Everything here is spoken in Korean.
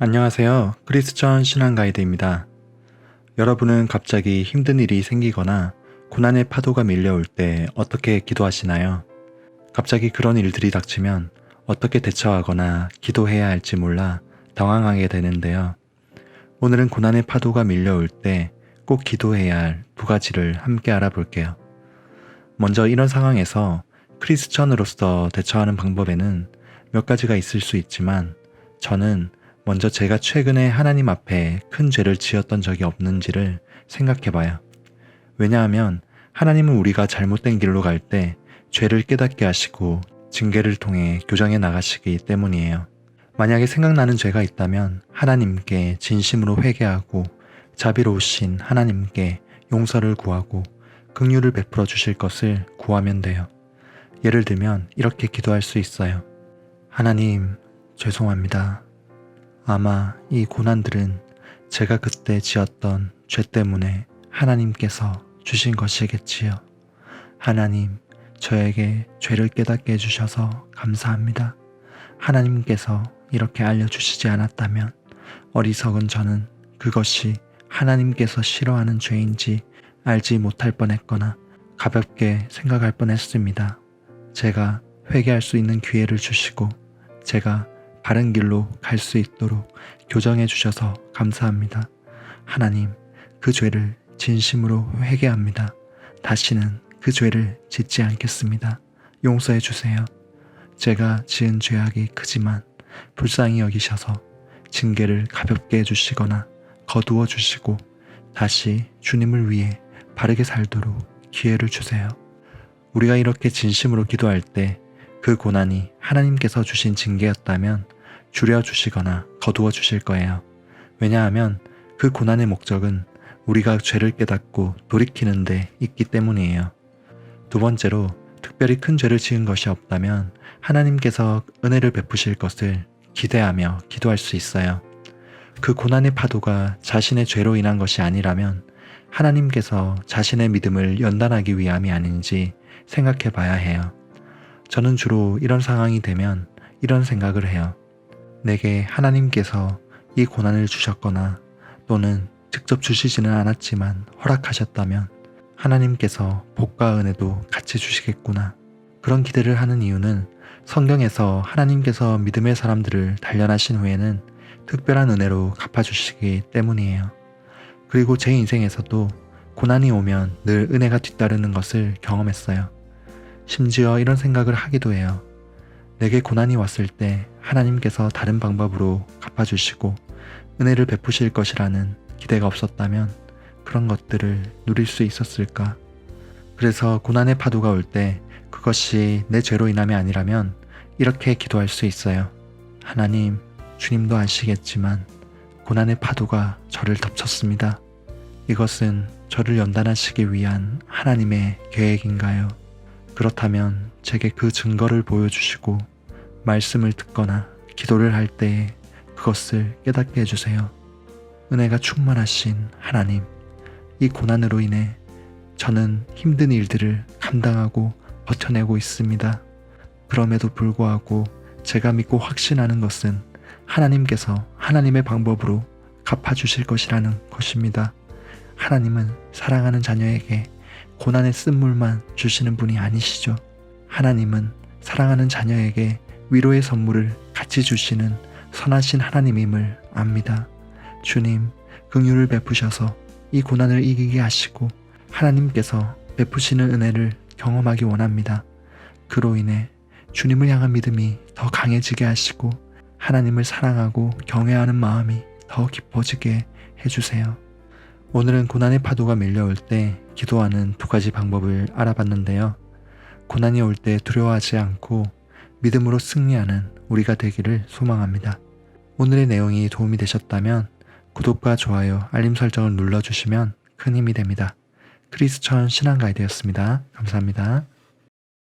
안녕하세요. 크리스천 신앙 가이드입니다. 여러분은 갑자기 힘든 일이 생기거나 고난의 파도가 밀려올 때 어떻게 기도하시나요? 갑자기 그런 일들이 닥치면 어떻게 대처하거나 기도해야 할지 몰라 당황하게 되는데요. 오늘은 고난의 파도가 밀려올 때 꼭 기도해야 할 두 가지를 함께 알아볼게요. 먼저 이런 상황에서 크리스천으로서 대처하는 방법에는 몇 가지가 있을 수 있지만 저는 먼저 제가 최근에 하나님 앞에 큰 죄를 지었던 적이 없는지를 생각해 봐요. 왜냐하면 하나님은 우리가 잘못된 길로 갈 때 죄를 깨닫게 하시고 징계를 통해 교정해 나가시기 때문이에요. 만약에 생각나는 죄가 있다면 하나님께 진심으로 회개하고 자비로우신 하나님께 용서를 구하고 긍휼을 베풀어 주실 것을 구하면 돼요. 예를 들면 이렇게 기도할 수 있어요. 하나님, 죄송합니다. 아마 이 고난들은 제가 그때 지었던 죄 때문에 하나님께서 주신 것이겠지요. 하나님, 저에게 죄를 깨닫게 해주셔서 감사합니다. 하나님께서 이렇게 알려주시지 않았다면 어리석은 저는 그것이 하나님께서 싫어하는 죄인지 알지 못할 뻔했거나 가볍게 생각할 뻔했습니다. 제가 회개할 수 있는 기회를 주시고 제가 바른 길로 갈 수 있도록 교정해 주셔서 감사합니다. 하나님, 그 죄를 진심으로 회개합니다. 다시는 그 죄를 짓지 않겠습니다. 용서해 주세요. 제가 지은 죄악이 크지만 불쌍히 여기셔서 징계를 가볍게 해주시거나 거두어 주시고 다시 주님을 위해 바르게 살도록 기회를 주세요. 우리가 이렇게 진심으로 기도할 때 그 고난이 하나님께서 주신 징계였다면 줄여주시거나 거두어 주실 거예요. 왜냐하면 그 고난의 목적은 우리가 죄를 깨닫고 돌이키는 데 있기 때문이에요. 두 번째로 특별히 큰 죄를 지은 것이 없다면 하나님께서 은혜를 베푸실 것을 기대하며 기도할 수 있어요. 그 고난의 파도가 자신의 죄로 인한 것이 아니라면 하나님께서 자신의 믿음을 연단하기 위함이 아닌지 생각해 봐야 해요. 저는 주로 이런 상황이 되면 이런 생각을 해요. 내게 하나님께서 이 고난을 주셨거나 또는 직접 주시지는 않았지만 허락하셨다면 하나님께서 복과 은혜도 같이 주시겠구나. 그런 기대를 하는 이유는 성경에서 하나님께서 믿음의 사람들을 단련하신 후에는 특별한 은혜로 갚아주시기 때문이에요. 그리고 제 인생에서도 고난이 오면 늘 은혜가 뒤따르는 것을 경험했어요. 심지어 이런 생각을 하기도 해요. 내게 고난이 왔을 때 하나님께서 다른 방법으로 갚아주시고 은혜를 베푸실 것이라는 기대가 없었다면 그런 것들을 누릴 수 있었을까? 그래서 고난의 파도가 올 때 그것이 내 죄로 인함이 아니라면 이렇게 기도할 수 있어요. 하나님, 주님도 아시겠지만 고난의 파도가 저를 덮쳤습니다. 이것은 저를 연단하시기 위한 하나님의 계획인가요? 그렇다면 제게 그 증거를 보여주시고 말씀을 듣거나 기도를 할 때에 그것을 깨닫게 해주세요. 은혜가 충만하신 하나님, 이 고난으로 인해 저는 힘든 일들을 감당하고 버텨내고 있습니다. 그럼에도 불구하고 제가 믿고 확신하는 것은 하나님께서 하나님의 방법으로 갚아주실 것이라는 것입니다. 하나님은 사랑하는 자녀에게 고난의 쓴물만 주시는 분이 아니시죠. 하나님은 사랑하는 자녀에게 위로의 선물을 같이 주시는 선하신 하나님임을 압니다. 주님, 긍휼을 베푸셔서 이 고난을 이기게 하시고 하나님께서 베푸시는 은혜를 경험하기 원합니다. 그로 인해 주님을 향한 믿음이 더 강해지게 하시고 하나님을 사랑하고 경외하는 마음이 더 깊어지게 해주세요. 오늘은 고난의 파도가 밀려올 때 기도하는 두 가지 방법을 알아봤는데요. 고난이 올 때 두려워하지 않고 믿음으로 승리하는 우리가 되기를 소망합니다. 오늘의 내용이 도움이 되셨다면 구독과 좋아요, 알림 설정을 눌러주시면 큰 힘이 됩니다. 크리스천 신앙 가이드였습니다. 감사합니다.